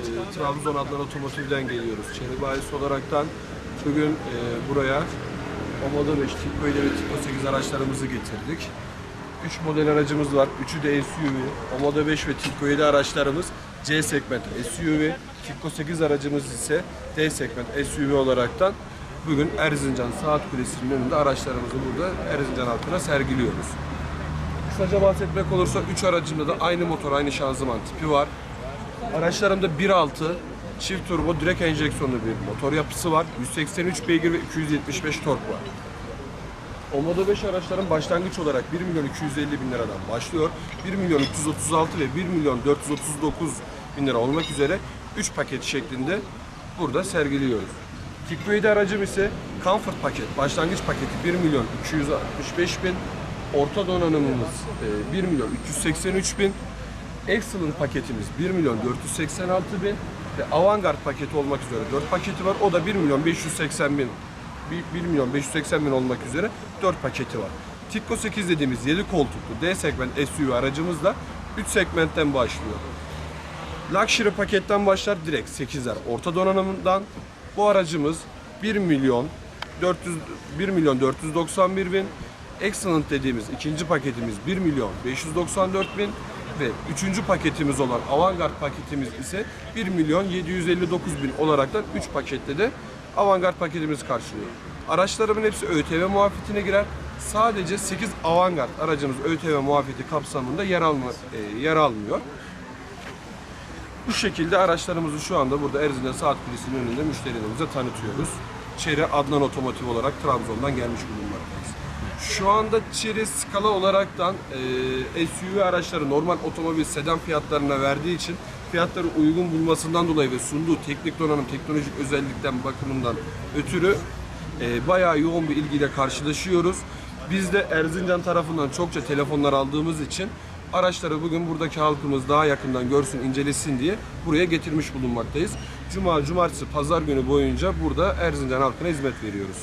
e, Trabzon Adnan Otomotiv'den geliyoruz. Çeri bayisi olaraktan bugün e, buraya Omoda 5, Tipo ile ve Tipo 8 araçlarımızı getirdik. 3 model aracımız var. Üçü de SUV. Omoda 5 ve Tipo 7 araçlarımız C segment SUV. Tipo 8 aracımız ise D segment SUV olaraktan bugün Erzincan Saat Kulesi'nin önünde araçlarımızı burada Erzincan halkına sergiliyoruz. Kısaca bahsetmek olursa 3 aracımda da aynı motor, aynı şanzıman tipi var. Araçlarımda 1.6 çift turbo direkt enjeksiyonlu bir motor yapısı var. 183 beygir ve 275 tork var. O Moda 5 araçların başlangıç olarak 1 milyon 250 bin liradan başlıyor. 1 milyon 336 ve 1 milyon 439 bin lira olmak üzere 3 paket şeklinde burada sergiliyoruz. 7 aracım ise Comfort paket, başlangıç paketi 1 milyon 265 bin, orta donanımımız e, 1 milyon 383 bin, Excellent paketimiz 1 milyon 486 bin ve Avantgard paketi olmak üzere 4 paketi var. O da 1 milyon 580 bin 1 milyon 580 bin olmak üzere 4 paketi var. Tikko 8 dediğimiz 7 koltuklu D segment SUV aracımız da 3 segmentten başlıyor. Luxury paketten başlar direkt 8'ler orta donanımından. Bu aracımız 1 milyon 400 1 milyon 491 bin. Excellent dediğimiz ikinci paketimiz 1 milyon 594 bin ve üçüncü paketimiz olan Avantgard paketimiz ise 1 milyon 759 bin olarak da 3 pakette de Avantgard paketimiz karşılıyor. Araçlarımın hepsi ÖTV muafiyetine girer. Sadece 8 Avantgard aracımız ÖTV muafiyeti kapsamında yer, alma, e, yer almıyor. Bu şekilde araçlarımızı şu anda burada Erzincan Saat Kulesi'nin önünde müşterilerimize tanıtıyoruz. Çeri Adnan Otomotiv olarak Trabzon'dan gelmiş bulunmaktayız. Şu anda Çeri skala olaraktan e, SUV araçları normal otomobil sedan fiyatlarına verdiği için fiyatları uygun bulmasından dolayı ve sunduğu teknik donanım, teknolojik özellikten bakımından ötürü e, bayağı yoğun bir ilgiyle karşılaşıyoruz. Biz de Erzincan tarafından çokça telefonlar aldığımız için araçları bugün buradaki halkımız daha yakından görsün, incelesin diye buraya getirmiş bulunmaktayız. Cuma, cumartesi, pazar günü boyunca burada Erzincan halkına hizmet veriyoruz.